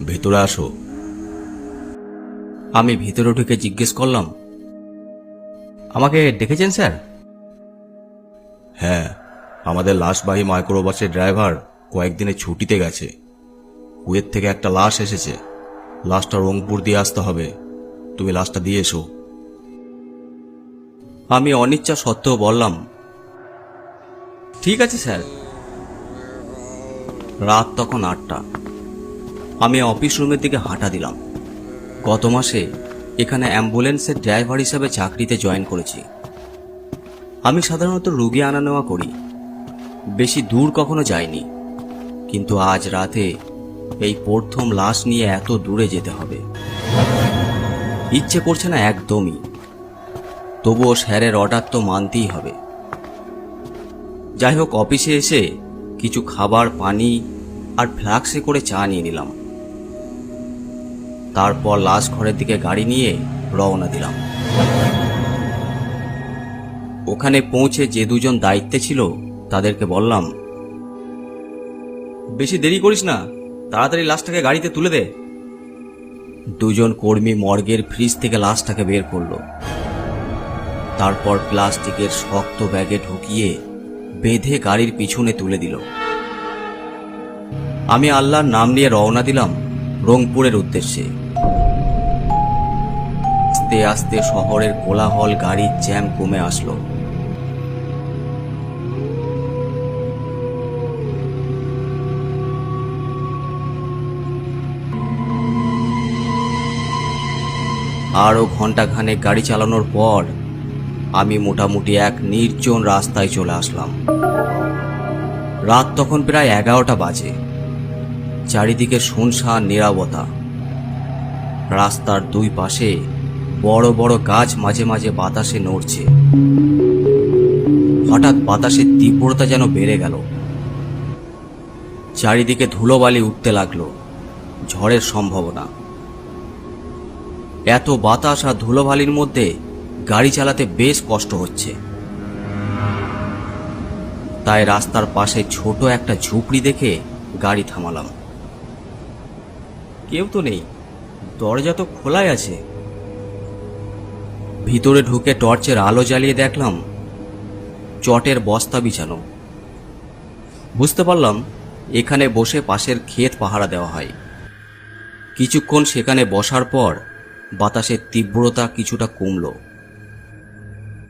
ভেতরে আসো। আমি ভেতরে ঢুকে জিজ্ঞেস করলাম, আমাকে ডেকেছেন স্যার? হ্যাঁ আমাদের লাশবাহী মাইক্রোবাসের ড্রাইভার কয়েকদিনে ছুটিতে গেছে। কুয়েত থেকে একটা লাশ এসেছে। লাশটা রংপুর দিয়ে আসতে হবে। তুমি লাশটা দিয়ে এসো। আমি অনিচ্ছা সত্ত্বেও বললাম, ঠিক আছে স্যার। রাত তখন আটটা। আমি অফিস রুমের দিকে হাঁটা দিলাম। গত মাসে এখানে অ্যাম্বুলেন্সের ড্রাইভার হিসাবে চাকরিতে জয়েন করেছি। আমি সাধারণত রুগী আনা নেওয়া করি। বেশি দূর কখনো যাইনি। কিন্তু আজ রাতে এই প্রথম লাশ নিয়ে এত দূরে যেতে হবে। ইচ্ছে করছে না একদমই। তবুও স্যারের অর্ডার তো মানতেই হবে। যাই হোক, অফিসে এসে কিছু খাবার, পানি আর ফ্লাক্সে করে চা নিয়ে নিলাম। তারপর লাশ ঘরের দিকে গাড়ি নিয়ে রওনা দিলাম। ওখানে পৌঁছে যে দুজন দায়িত্বে ছিল, তাদেরকে বললাম, বেশি দেরি করিস না, তাড়াতাড়ি লাশটাকে গাড়িতে তুলে দে। দুজন কর্মী মর্গের ফ্রিজ থেকে লাশটাকে বের করল। তারপর প্লাস্টিকের শক্ত ব্যাগে ঢুকিয়ে বেঁধে গাড়ির পিছনে তুলে দিল। আমি আল্লাহর নাম নিয়ে রওনা দিলাম রংপুরের উদ্দেশ্যে। আস্তে আস্তে শহরের কোলাহল গাড়ির জ্যাম কমে আসলো। আরও ঘন্টাখানেক গাড়ি চালানোর পর আমি মোটামুটি এক নির্জন রাস্তায় চলে আসলাম। রাত তখন প্রায় এগারোটা বাজে। চারিদিকে শুনশান নিরাবতা। রাস্তার দুই পাশে বড় বড় গাছ মাঝে মাঝে বাতাসে নড়ছে। হঠাৎ বাতাসের তীব্রতা যেন বেড়ে গেল। চারিদিকে ধুলোবালি উঠতে লাগল, ঝড়ের সম্ভাবনা। এত বাতাস আর ধুলোবালির মধ্যে গাড়ি চালাতে বেশ কষ্ট হচ্ছে। তাই রাস্তার পাশে ছোট একটা ঝুপড়ি দেখে গাড়ি থামালাম। কেউ তো নেই, দরজা তো খোলাই আছে। ভিতরে ঢুকে টর্চের আলো জ্বালিয়ে দেখলাম, চটের বস্তা বিছানো। বুঝতে পারলাম, এখানে বসে পাশের ক্ষেত পাহারা দেওয়া হয়। কিছুক্ষণ সেখানে বসার পর বাতাসের তীব্রতা কিছুটা কমলো।